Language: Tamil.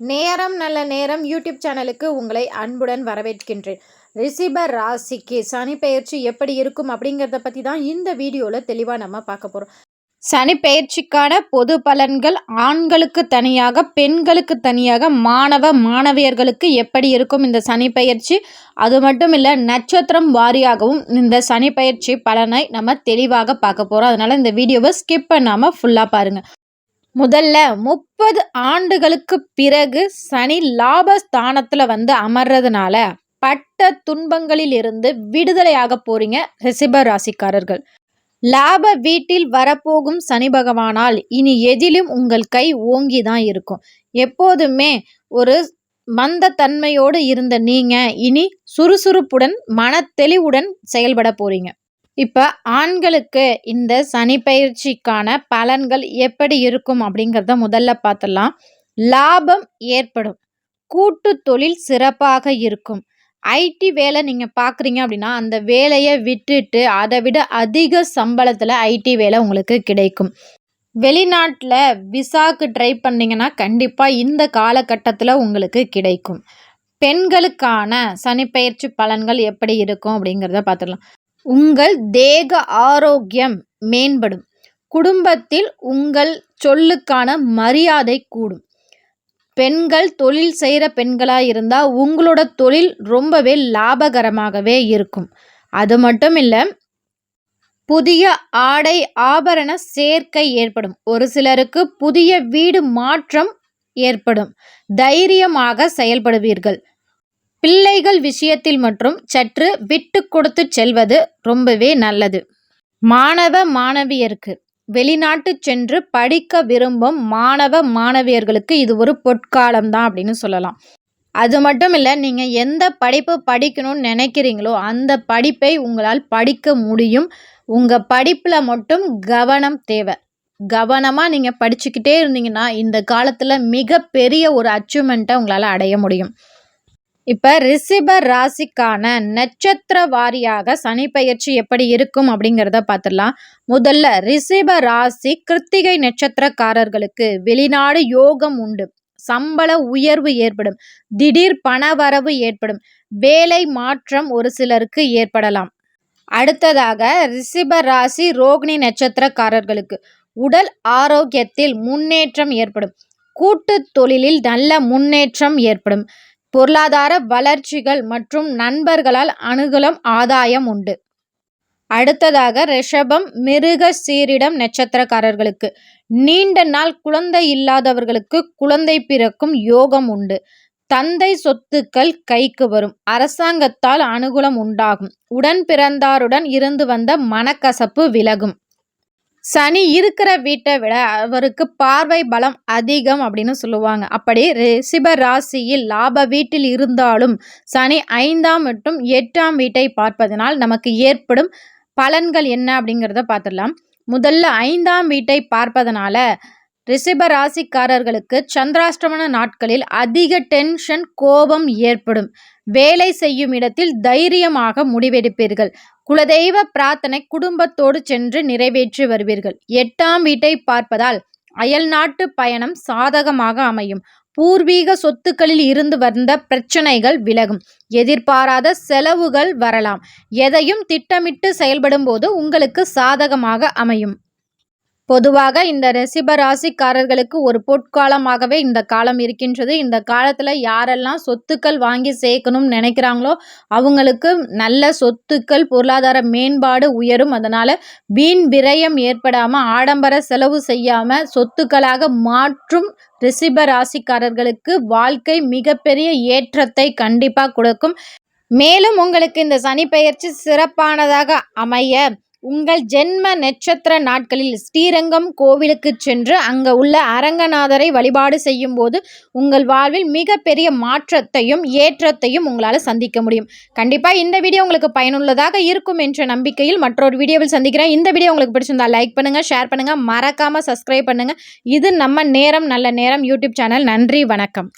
நேரம் நல்ல நேரம் யூடியூப் சேனலுக்கு உங்களை அன்புடன் வரவேற்கின்றேன். ரிசிபர் ராசிக்கு சனி பெயர்ச்சி எப்படி இருக்கும் அப்படிங்கிறத பற்றி தான் இந்த வீடியோவில் தெளிவாக நம்ம பார்க்க போகிறோம் சனி பெயர்ச்சிக்கான பொது பலன்கள் ஆண்களுக்கு தனியாக பெண்களுக்கு தனியாக மாணவ மாணவியர்களுக்கு எப்படி இருக்கும் இந்த சனி பெயர்ச்சி அது மட்டும் இல்லை நட்சத்திரம் வாரியாகவும் இந்த சனி பெயர்ச்சி பலனை நம்ம தெளிவாக பார்க்க போகிறோம் அதனால் இந்த வீடியோவை ஸ்கிப் பண்ணாமல் ஃபுல்லாக பாருங்கள் முதல்ல முப்பது ஆண்டுகளுக்கு பிறகு சனி லாபஸ்தானத்தில் வந்து அமர்றதுனால பட்ட துன்பங்களில் இருந்து விடுதலையாக போறீங்க ரிசிப ராசிக்காரர்கள். லாப வீட்டில் வரப்போகும் சனி பகவானால் இனி எதிலும் உங்கள் கை ஓங்கி தான் இருக்கும். எப்போதுமே ஒரு மந்த தன்மையோடு இருந்த நீங்க இனி சுறுசுறுப்புடன் மன தெளிவுடன் செயல்பட போறீங்க. இப்போ ஆண்களுக்கு இந்த சனி பயிற்சிக்கான பலன்கள் எப்படி இருக்கும் அப்படிங்கிறத முதல்ல பார்த்துடலாம் லாபம் ஏற்படும். கூட்டு தொழில் சிறப்பாக இருக்கும். ஐடி வேலை நீங்கள் பார்க்குறீங்க அப்படின்னா அந்த வேலையை விட்டுட்டு அதை விட அதிக சம்பளத்தில் ஐடி வேலை உங்களுக்கு கிடைக்கும். வெளிநாட்டில் விசாக்கு ட்ரை பண்ணிங்கன்னா கண்டிப்பாக இந்த காலகட்டத்தில் உங்களுக்கு கிடைக்கும். பெண்களுக்கான சனிப்பயிற்சி பலன்கள் எப்படி இருக்கும் அப்படிங்கிறத பார்த்துடலாம் உங்கள் தேக ஆரோக்கியம் மேம்படும். குடும்பத்தில் உங்கள் சொல்லுக்கான மரியாதை கூடும். பெண்கள் தொழில் செய்கிற பெண்களாக இருந்தால் உங்களோட தொழில் ரொம்பவே லாபகரமாகவே இருக்கும். அது மட்டும் இல்லை புதிய ஆடை ஆபரண சேர்க்கை ஏற்படும். ஒரு சிலருக்கு புதிய வீடு மாற்றம் ஏற்படும். தைரியமாக செயல்படுவீர்கள். பிள்ளைகள் விஷயத்தில் மற்றும் சற்று விட்டு கொடுத்து செல்வது ரொம்பவே நல்லது. மாணவ மாணவியருக்கு வெளிநாட்டு சென்று படிக்க விரும்பும் மாணவ மாணவியர்களுக்கு இது ஒரு பொற்காலம் தான் அப்படின்னு சொல்லலாம். அது மட்டும் இல்லை நீங்கள் எந்த படிப்பு படிக்கணும்னு நினைக்கிறீங்களோ அந்த படிப்பை உங்களால் படிக்க முடியும். உங்கள் படிப்பில் மட்டும் கவனம் தேவை. கவனமாக நீங்கள் படிச்சுக்கிட்டே இருந்தீங்கன்னா இந்த காலத்தில் மிகப்பெரிய ஒரு அச்சீவ்மெண்ட்டை உங்களால் அடைய முடியும். இப்போ ரிஷிப ராசிக்கான நட்சத்திர வாரியாக சனி பயிற்சி எப்படி இருக்கும் அப்படிங்கிறத பார்த்துடலாம் முதல்ல ரிஷிப ராசி கிருத்திகை நட்சத்திரக்காரர்களுக்கு வெளிநாடு யோகம் உண்டு. சம்பள உயர்வு ஏற்படும். திடீர் பணவரவு ஏற்படும். வேலை மாற்றம் ஒரு சிலருக்கு ஏற்படலாம். அடுத்ததாக ரிஷிப ராசி ரோகிணி நட்சத்திரக்காரர்களுக்கு உடல் ஆரோக்கியத்தில் முன்னேற்றம் ஏற்படும். கூட்டு தொழிலில் நல்ல முன்னேற்றம் ஏற்படும். பொருளாதார வளர்ச்சிகள் மற்றும் நண்பர்களால் அனுகூலம் ஆதாயம் உண்டு. அடுத்ததாக ரிஷபம் மிருக சீரிடம் நட்சத்திரக்காரர்களுக்கு. நீண்ட நாள் குழந்தை இல்லாதவர்களுக்கு குழந்தை பிறக்கும் யோகம் உண்டு. தந்தை சொத்துக்கள் கைக்கு வரும். அரசாங்கத்தால் அனுகூலம் உண்டாகும். உடன் பிறந்தாருடன் இருந்து வந்த மனக்கசப்பு விலகும். சனி இருக்கிற வீட்டை விட அவருக்கு பார்வை பலம் அதிகம் அப்படின்னு சொல்லுவாங்க. அப்படி ரிஷிப ராசியில் லாப வீட்டில் இருந்தாலும் சனி ஐந்தாம் மற்றும் எட்டாம் வீட்டை பார்ப்பதனால் நமக்கு ஏற்படும் பலன்கள் என்ன அப்படிங்கிறத பார்த்துடலாம். முதல்ல ஐந்தாம் வீட்டை பார்ப்பதனால ரிஷிப ராசிக்காரர்களுக்கு சந்திராஷ்டமன நாட்களில் அதிக டென்ஷன் கோபம் ஏற்படும். வேலை செய்யும் இடத்தில் தைரியமாக முடிவெடுப்பீர்கள். குலதெய்வ பிரார்த்தனை குடும்பத்தோடு சென்று நிறைவேற்றி வருவீர்கள். எட்டாம் வீட்டை பார்ப்பதால் அயல் நாட்டு பயணம் சாதகமாக அமையும். பூர்வீக சொத்துக்களில் இருந்து வந்த பிரச்சனைகள் விலகும். எதிர்பாராத செலவுகள் வரலாம். எதையும் திட்டமிட்டு செயல்படும் போது உங்களுக்கு சாதகமாக அமையும். பொதுவாக இந்த ரிஷப ராசிக்காரர்களுக்கு ஒரு பொற்காலமாகவே இந்த காலம் இருக்கின்றது. இந்த காலத்தில் யாரெல்லாம் சொத்துக்கள் வாங்கி சேர்க்கணும்னு நினைக்கிறாங்களோ அவங்களுக்கு நல்ல சொத்துக்கள் பொருளாதார மேம்பாடு உயரும். அதனால் வீண் விரயம் ஏற்படாமல் ஆடம்பர செலவு செய்யாமல் சொத்துக்களாக மாற்றும் ரிஷப ராசிக்காரர்களுக்கு வாழ்க்கை மிகப்பெரிய ஏற்றத்தை கண்டிப்பாக கொடுக்கும். மேலும் உங்களுக்கு இந்த சனி பெயர்ச்சி சிறப்பானதாக அமைய உங்கள் ஜென்ம நட்சத்திர நாட்களில் ஸ்ரீரங்கம் கோவிலுக்கு சென்று அங்கே உள்ள அரங்கநாதரை வழிபாடு செய்யும் போது உங்கள் வாழ்வில் மிகப்பெரிய மாற்றத்தையும் ஏற்றத்தையும் உங்களால் சந்திக்க முடியும். கண்டிப்பாக இந்த வீடியோ உங்களுக்கு பயனுள்ளதாக இருக்கும் என்ற நம்பிக்கையில் மற்றொரு வீடியோவில் சந்திக்கிறேன். இந்த வீடியோ உங்களுக்கு பிடிச்சிருந்தா லைக் பண்ணுங்கள் ஷேர் பண்ணுங்கள் மறக்காமல் சப்ஸ்கிரைப் பண்ணுங்கள் இது நம்ம நேரம் நல்ல நேரம் யூடியூப் சேனல் நன்றி வணக்கம்.